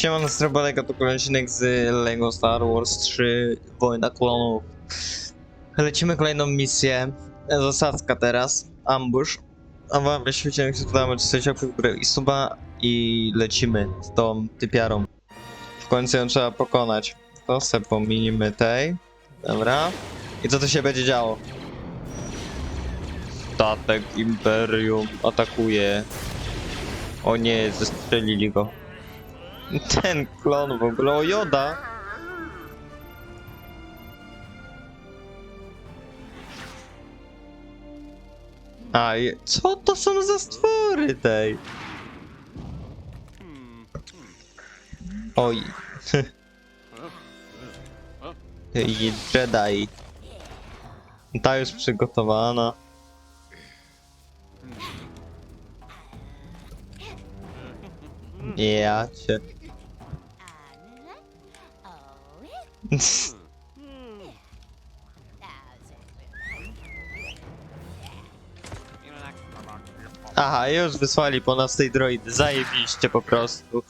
Siemano, Strobaleka to kolejny z LEGO Star Wars 3 Wojna Klonów. Lecimy kolejną misję, zasadzka teraz, ambush. A wam jeśli się chcecie łapkę w górę i suba i lecimy z tą typiarą. W końcu ją trzeba pokonać. To se pominimy tej. Dobra. I co tu się będzie działo? Statek Imperium atakuje. O nie, zestrzelili go. Ten klon w ogóle, o Joda! A, je- co to są za stwory tej? Oj. Jedi. Ta już przygotowana. Ja cię. Aha, już wysłali po nas tej droidy. Zajebiście po prostu.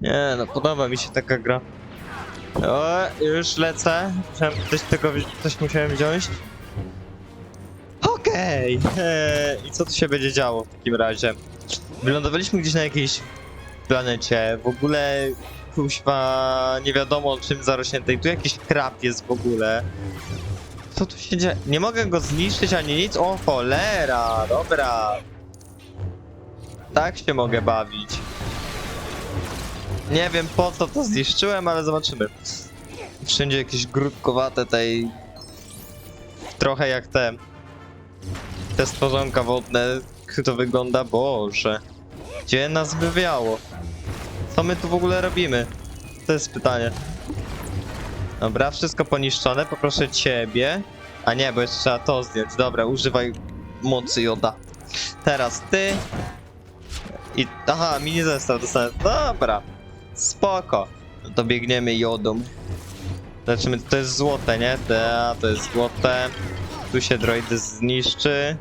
Nie no, podoba mi się taka gra. O, już lecę. Musiałem coś tego, coś musiałem wziąć. Okej. eee, I co tu się będzie działo w takim razie? Wylądowaliśmy gdzieś na jakiejś planecie. W ogóle kuźwa nie wiadomo czym zarośniętej. Tu jakiś krab jest w ogóle. Co tu się dzieje? Nie mogę go zniszczyć ani nic. O cholera, dobra. Tak się mogę bawić. Nie wiem po co to zniszczyłem, ale zobaczymy. Wszędzie jakieś grudkowate tej... Trochę jak te... Te stworzonka wodne. Jak to wygląda? Boże. Gdzie nas wywiało? Co my tu w ogóle robimy? To jest pytanie. Dobra, wszystko poniszczone. Poproszę ciebie. A nie, bo jeszcze trzeba to zdjąć. Dobra, używaj mocy joda. Teraz ty. I. Aha, mini zestaw dostałem. Dobra. Spoko. No to biegniemy jodą. Zobaczymy, to jest złote, nie? Ta, to jest złote. Tu się droidy zniszczy.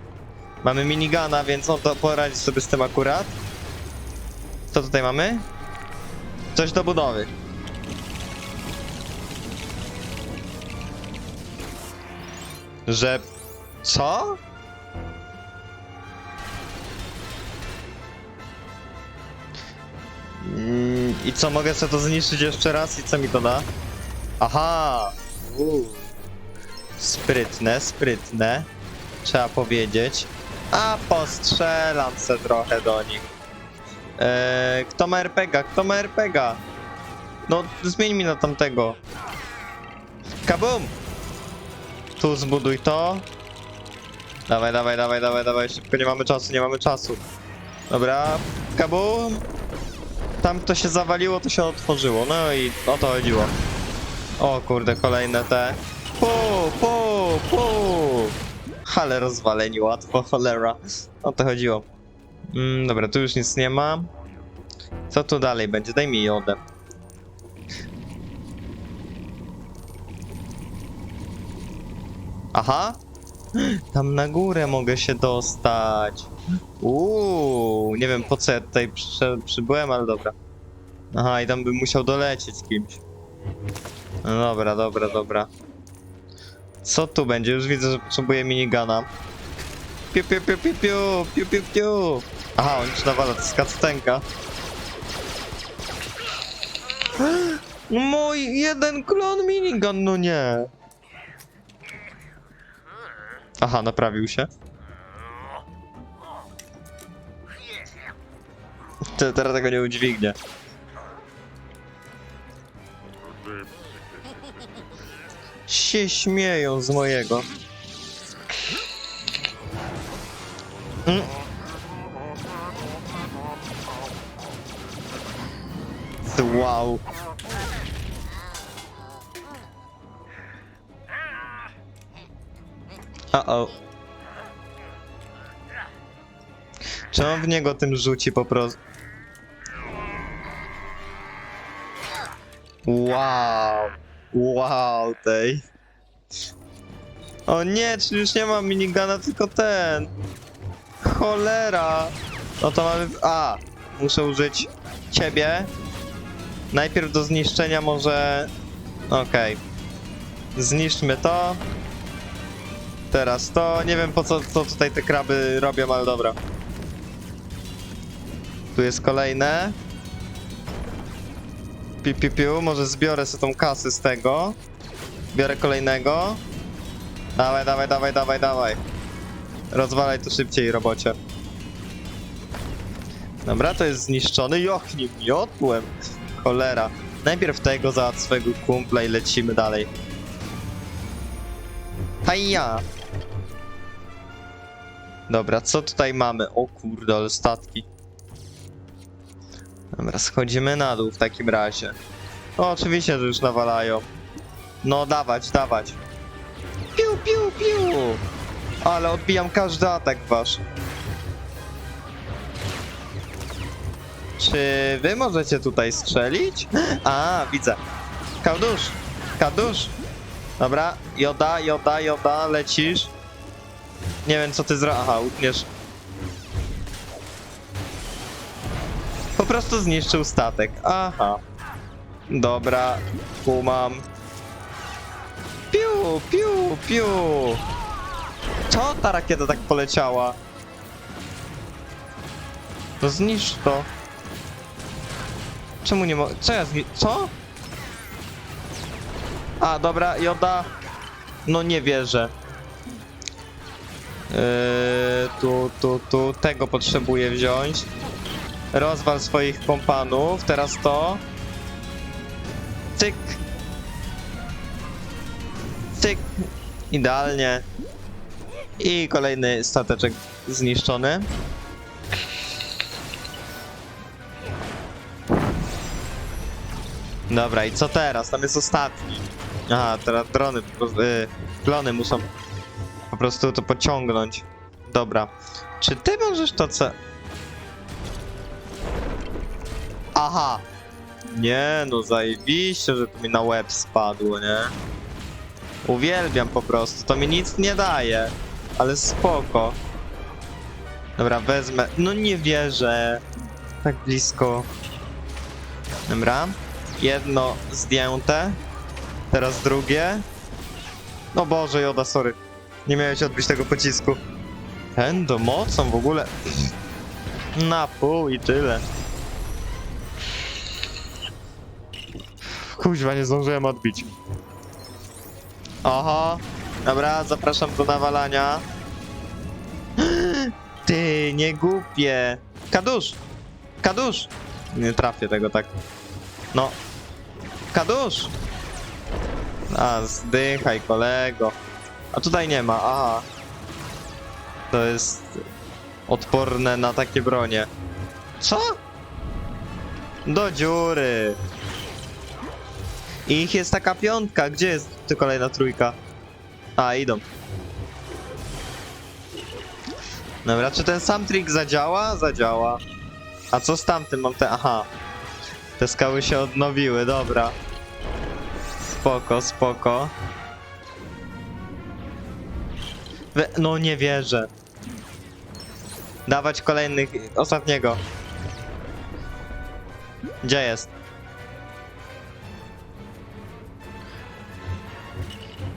Mamy minigana, więc on to poradzi sobie z tym akurat. Co tutaj mamy? Coś do budowy. Że... Co? Mm, I co, mogę sobie to zniszczyć jeszcze raz i co mi to da? Aha! Sprytne, sprytne. Trzeba powiedzieć. A postrzelam se trochę do nich. Eee, kto ma RPGa? Kto ma RPGa? No, zmień mi na tamtego. Kabum! Tu zbuduj to. Dawaj, dawaj, dawaj, dawaj, dawaj. Szybko, nie mamy czasu, nie mamy czasu. Dobra, kabum! Tam to się zawaliło, to się otworzyło. No i o to chodziło. O kurde, kolejne te. Pu, pu, pu. Ale rozwaleni łatwo, cholera. O to chodziło. Mm, dobra, tu już nic nie ma. Co tu dalej będzie? Daj mi jodę. Aha! Tam na górę mogę się dostać. Uuu, nie wiem po co ja tutaj przyszedł, przybyłem, ale dobra. Aha, i tam bym musiał dolecieć kimś. No dobra, dobra, dobra. Co tu będzie? Już widzę, że potrzebuję minigana. Piu, piu, piu, piu, piu, piu, piu, piu. Aha, on już nawala, to jest kactenka. Mój jeden klon minigun, no nie. Aha, naprawił się. Te- Teraz tego nie udźwignie. Się śmieją z mojego. Wow. Uh-oh. Czy on w niego tym rzuci po prostu? Wow. Wow, tej. O nie, czy już nie mam minigana, tylko ten. Cholera. No to mamy... A, muszę użyć ciebie. Najpierw do zniszczenia może... Okej. Zniszczmy to. Teraz to. Nie wiem po co, co tutaj te kraby robią, ale dobra. Tu jest kolejne. Piu, piu, piu. Może zbiorę sobie tą kasę z tego. Biorę kolejnego. Dawaj, dawaj, dawaj, dawaj, dawaj. Rozwalaj to szybciej, robocie. Dobra, to jest zniszczony. Joch, nie miotłem. Cholera. Najpierw tego za swojego kumpla i lecimy dalej. Haja! Dobra, co tutaj mamy? O kurde, ale statki. Dobra, schodzimy na dół w takim razie. O, oczywiście, że już nawalają. No, dawać, dawać. Piu, piu, piu! Ale odbijam każdy atak wasz. Czy wy możecie tutaj strzelić? A, widzę. Kadusz! Kadusz! Dobra, joda, joda, joda, lecisz. Nie wiem co ty zro... Aha, utniesz. Po prostu zniszczył statek. Aha. Dobra, kumam. Piu, piu, piu. Co ta rakieta tak poleciała? No zniszcz to. Czemu nie mogę? Co ja zni... Co? A, dobra, Joda. No nie wierzę. Yy, tu, tu, tu. Tego potrzebuję wziąć. Rozwal swoich kompanów. Teraz to. Cyk. Cyk. Idealnie. I kolejny stateczek zniszczony. Dobra, i co teraz? Tam jest ostatni. Aha, teraz drony, po prostu, y, klony muszą po prostu to pociągnąć. Dobra. Czy ty możesz to co? Aha. Nie, no zajebiście, że to mi na łeb spadło, nie? Uwielbiam po prostu, to mi nic nie daje. Ale spoko. Dobra, wezmę. No nie wierzę. Tak blisko. Dobra. Jedno zdjęte. Teraz drugie. No Boże, Joda, sorry. Nie miałeś odbić tego pocisku. Ten do mocą w ogóle. Na pół i tyle. Kuźwa, nie zdążyłem odbić. Oho. Dobra, zapraszam do nawalania. Ty, nie głupie. Kadusz! Kadusz! Nie trafię tego tak. No. Kadusz! A, zdychaj, kolego. A tutaj nie ma, aha. To jest odporne na takie bronie. Co? Do dziury. I ich jest taka piątka. Gdzie jest ty kolejna trójka? A, idą. Dobra, czy ten sam trik zadziała? Zadziała. A co z tamtym? Mam te... Aha. Te skały się odnowiły, dobra. Spoko, spoko. We, no nie wierzę. Dawać kolejnych, ostatniego. Gdzie jest?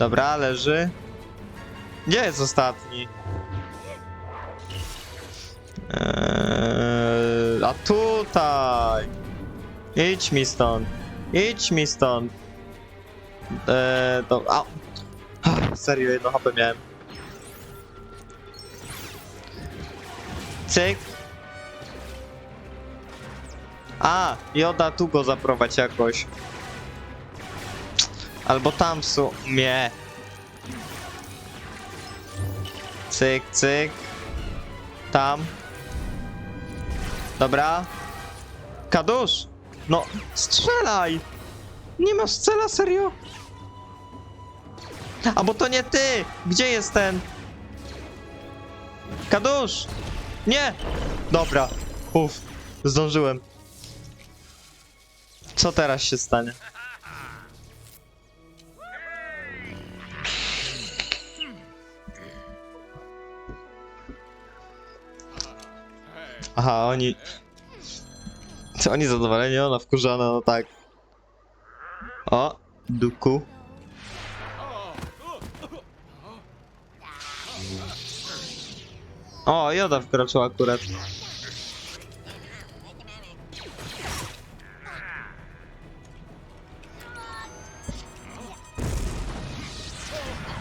Dobra, leży. Gdzie jest ostatni? Eee, a tutaj! Idź mi stąd. Idź mi stąd. Eee, to... A. Serio, jedno HP miałem. Cyk. A, Joda, tu go zaprowadź jakoś. Albo tam w sumie. Cyk, cyk. Tam. Dobra. Kadusz! No, strzelaj! Nie masz cela, serio? A bo to nie ty! Gdzie jest ten? Kadusz! Nie! Dobra. Uff, zdążyłem. Co teraz się stanie? Aha, oni... Co oni zadowoleni? Ona wkurzona, no tak. O, duku. O, Joda wkroczył akurat.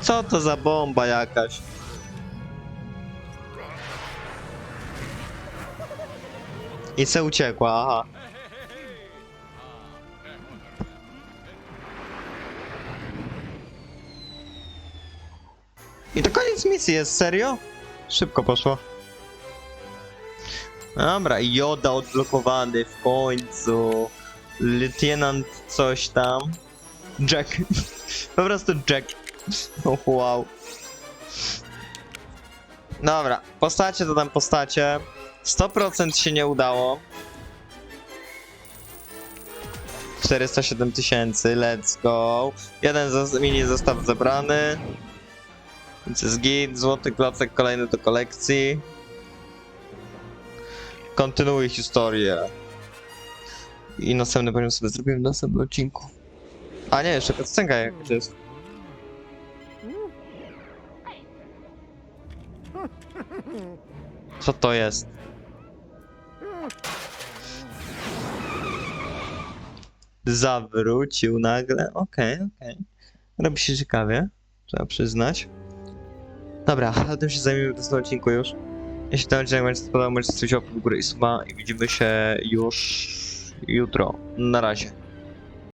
Co to za bomba jakaś? I se uciekła, aha. I to koniec misji jest, serio? Szybko poszło. Dobra, Joda odblokowany w końcu. Lieutenant coś tam. Jack. po prostu Jack. Oh, wow. Dobra, postacie to tam postacie. 100% się nie udało. 407 tysięcy, let's go. Jeden mini zestaw zebrany. Więc jest git, złoty klocek kolejny do kolekcji. Kontynuuj historię. I następny poziom sobie zrobimy w następnym odcinku. A nie, jeszcze piosenka jakaś jest. Co to jest? Zawrócił nagle. Okej, okej. Robi się ciekawie, trzeba przyznać. Dobra, ale tym się zajmiemy w następnym odcinku już. Jeśli ten odcinek się spodobał, możecie zostawić łapkę w górę i suba i widzimy się już jutro. Na razie.